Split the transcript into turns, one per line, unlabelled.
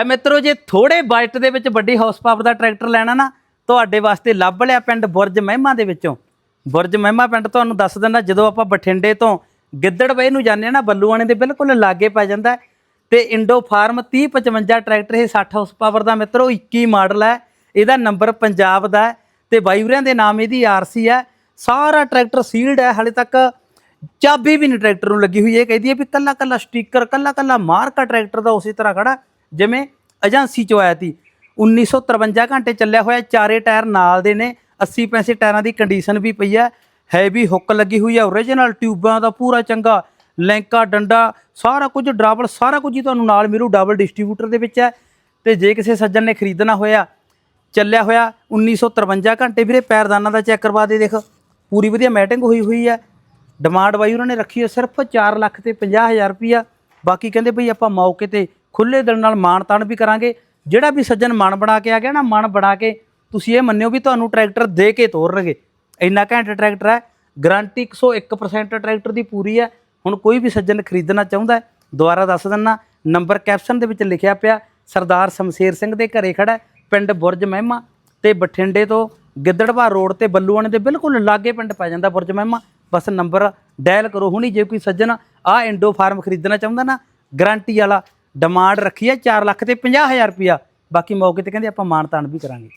ਐ ਮਿੱਤਰੋ, ਜੇ ਥੋੜੇ ਬਜਟ ਦੇ ਵਿੱਚ ਵੱਡੀ ਹਾਊਸ ਪਾਵਰ ਦਾ ਟਰੈਕਟਰ ਲੈਣਾ ਨਾ, ਤੁਹਾਡੇ ਵਾਸਤੇ ਲੱਭ ਲਿਆ ਪਿੰਡ ਬੁਰਜ ਮਹਿਮਾ ਦੇ ਵਿੱਚੋਂ। ਬੁਰਜ ਮਹਿਮਾ ਪਿੰਡ ਤੁਹਾਨੂੰ ਦੱਸ ਦਿੰਦਾ, ਜਦੋਂ ਆਪਾਂ ਬਠਿੰਡੇ ਤੋਂ ਗਿੱਦੜਵੇ ਨੂੰ ਜਾਂਦੇ ਆ ਨਾ ਬੱਲੂਆਣੇ ਦੇ ਬਿਲਕੁਲ ਲਾਗੇ ਪੈ ਜਾਂਦਾ ਹੈ। ਤੇ ਇੰਡੋ ਫਾਰਮ 3055 ਟਰੈਕਟਰ, ਇਹ 60 ਹਾਊਸ ਪਾਵਰ ਦਾ ਮਿੱਤਰੋ 21 ਮਾਡਲ ਹੈ। ਇਹਦਾ ਨੰਬਰ ਪੰਜਾਬ ਦਾ ਹੈ ਤੇ ਬਾਈਵਰਿਆਂ ਦੇ ਨਾਮ ਇਹਦੀ ਆਰਸੀ ਹੈ। ਸਾਰਾ ਟਰੈਕਟਰ ਸੀਲਡ ਹੈ, ਹਾਲੇ ਤੱਕ ਚਾਬੀ ਵੀ ਨਹੀਂ ਟਰੈਕਟਰ ਨੂੰ ਲੱਗੀ ਹੋਈ। ਇਹ ਕਹਿੰਦੀ ਹੈ ਵੀ ਕੱਲਾ ਕੱਲਾ ਸਟicker ਕੱਲਾ ਕੱਲਾ ਮਾਰਕਾ ਟਰੈਕਟਰ ਦਾ ਉਸੇ ਤਰ੍ਹਾਂ ਖੜਾ। ਜਿਵੇਂ ਏਜੰਸੀ ਚੋਂ ਆਇਆ ਸੀ। 1953 ਘੰਟੇ ਚੱਲਿਆ ਹੋਇਆ, ਚਾਰੇ ਟਾਇਰ ਨਾਲ ਦੇ ਨੇ 80 ਪੈਸੇ ਟਾਇਰਾਂ ਦੀ ਕੰਡੀਸ਼ਨ ਵੀ ਪਈ ਹੈ। ਹੈਵੀ ਹੁੱਕ ਲੱਗੀ ਹੋਈ ਹੈ ਓਰੀਜਨਲ ਟਿਊਬਾਂ ਦਾ ਪੂਰਾ ਚੰਗਾ, ਲੈਂਕਾ, ਡੰਡਾ, ਸਾਰਾ ਕੁਝ ਡਰਾਵਲ, ਸਾਰਾ ਕੁਝ ਹੀ ਤੁਹਾਨੂੰ ਨਾਲ ਮਿਲੂ ਡਬਲ ਡਿਸਟ੍ਰੀਬਿਊਟਰ ਦੇ ਵਿੱਚ ਹੈ। ਤੇ ਜੇ ਕਿਸੇ ਸੱਜਣ ਨੇ ਖਰੀਦਣਾ ਹੋਇਆ, ਚੱਲਿਆ ਹੋਇਆ 1953 ਘੰਟੇ ਵੀਰੇ, ਪੈਰਦਾਨਾਂ ਦਾ ਚੈੱਕ ਕਰਵਾ ਦੇ ਦੇਖ। ਪੂਰੀ ਵਧੀਆ ਮੈਟਿੰਗ ਹੋਈ ਹੋਈ ਹੈ। ਡਿਮਾਂਡ ਬਾਈ ਉਹਨਾਂ ਨੇ ਰੱਖੀ ਹੈ ਸਿਰਫ 4 ਲੱਖ ਤੇ 50000 ਰੁਪਿਆ ਬਾਕੀ ਕਹਿੰਦੇ ਬਈ ਆਪਾਂ ਮੌਕੇ ਤੇ ਖੁੱਲੇ ਦਿਲ ਨਾਲ ਮਾਣ ਤਾਣ ਵੀ ਕਰਾਂਗੇ। ਜਿਹੜਾ ਵੀ ਸੱਜਣ ਮਨ ਬਣਾ ਕੇ ਆ ਗਿਆ ਨਾ ਮਨ ਬਣਾ ਕੇ ਤੁਸੀਂ ਇਹ ਮੰਨਿਓ ਵੀ ਤੁਹਾਨੂੰ ਟਰੈਕਟਰ ਦੇ ਕੇ ਤੋਰਨਗੇ। ਇੰਨਾ ਘੈਂਟ ਟਰੈਕਟਰ ਹੈ, ਗਾਰੰਟੀ 101% ਟਰੈਕਟਰ ਦੀ ਪੂਰੀ ਹੈ। ਹੁਣ ਕੋਈ ਵੀ ਸੱਜਣ ਖਰੀਦਣਾ ਚਾਹੁੰਦਾ ਦੁਬਾਰਾ ਦੱਸ ਦਿੰਨਾ ਨੰਬਰ ਕੈਪਸ਼ਨ ਦੇ ਵਿੱਚ ਲਿਖਿਆ ਪਿਆ, ਸਰਦਾਰ ਸ਼ਮਸ਼ੇਰ ਸਿੰਘ ਦੇ ਘਰੇ ਖੜਾ ਪਿੰਡ ਬੁਰਜ ਮਹਿਮਾ ਤੇ ਬਠਿੰਡੇ ਤੋਂ ਗਿੱਦੜਵਾ ਰੋਡ ਤੇ ਬੱਲੂਆਣੇ ਦੇ ਬਿਲਕੁਲ ਲਾਗੇ ਪਿੰਡ ਪੈ ਜਾਂਦਾ ਬੁਰਜ ਮਹਿਮਾ। ਬਸ ਨੰਬਰ ਡਾਇਲ ਕਰੋ ਹੁਣੀ, ਜੇ ਕੋਈ ਸੱਜਣ ਆ ਇੰਡੋ ਫਾਰਮ ਖਰੀਦਣਾ ਚਾਹੁੰਦਾ ਨਾ, ਗਾਰੰਟੀ ਵਾਲਾ ਡਿਮਾਂਡ ਰੱਖੀ ਹੈ 4 ਲੱਖ ਤੇ 50000 ਰੁਪਿਆ ਬਾਕੀ ਮੌਕੇ ਤੇ ਕਹਿੰਦੇ ਆਪਾਂ ਮਾਣ ਤਾਣ ਵੀ ਕਰਾਂਗੇ।